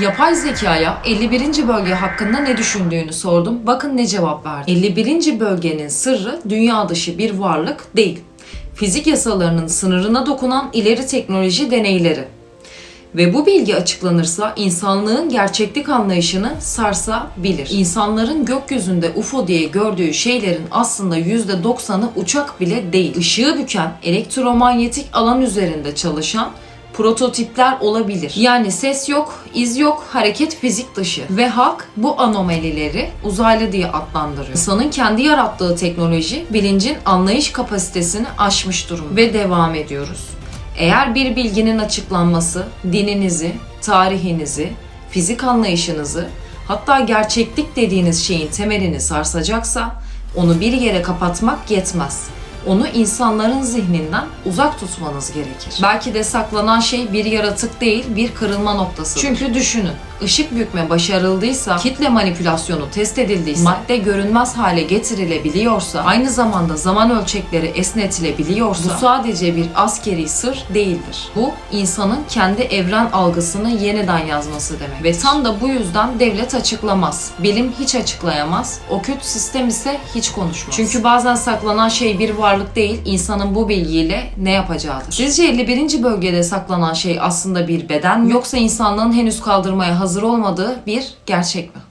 Yapay zekaya 51. bölge hakkında ne düşündüğünü sordum. Bakın ne cevap verdi. 51. bölgenin sırrı dünya dışı bir varlık değil. Fizik yasalarının sınırına dokunan ileri teknoloji deneyleri. Ve bu bilgi açıklanırsa insanlığın gerçeklik anlayışını sarsabilir. İnsanların gökyüzünde UFO diye gördüğü şeylerin aslında %90'ı uçak bile değil. Işığı büken elektromanyetik alan üzerinde çalışan prototipler olabilir. Yani ses yok, iz yok, hareket fizik dışı. Ve halk bu anomalileri uzaylı diye adlandırıyor. İnsanın kendi yarattığı teknoloji bilincin anlayış kapasitesini aşmış durum. Ve devam ediyoruz. Eğer bir bilginin açıklanması dininizi, tarihinizi, fizik anlayışınızı, hatta gerçeklik dediğiniz şeyin temelini sarsacaksa onu bir yere kapatmak yetmez. Onu insanların zihninden uzak tutmanız gerekir. Belki de saklanan şey bir yaratık değil, bir kırılma noktası. Çünkü düşünün, ışık bükme başarıldıysa, kitle manipülasyonu test edildiyse, madde görünmez hale getirilebiliyorsa, aynı zamanda zaman ölçekleri esnetilebiliyorsa, bu sadece bir askeri sır değildir. Bu, insanın kendi evren algısını yeniden yazması demek. Ve tam da bu yüzden devlet açıklamaz. Bilim hiç açıklayamaz. Okült sistem ise hiç konuşmaz. Çünkü bazen saklanan şey bir varlık değil, insanın bu bilgiyle ne yapacağıdır. Sizce 51. bölgede saklanan şey aslında bir beden mi? Yoksa insanlığın henüz kaldırmaya hazır olmadığı bir gerçek mi?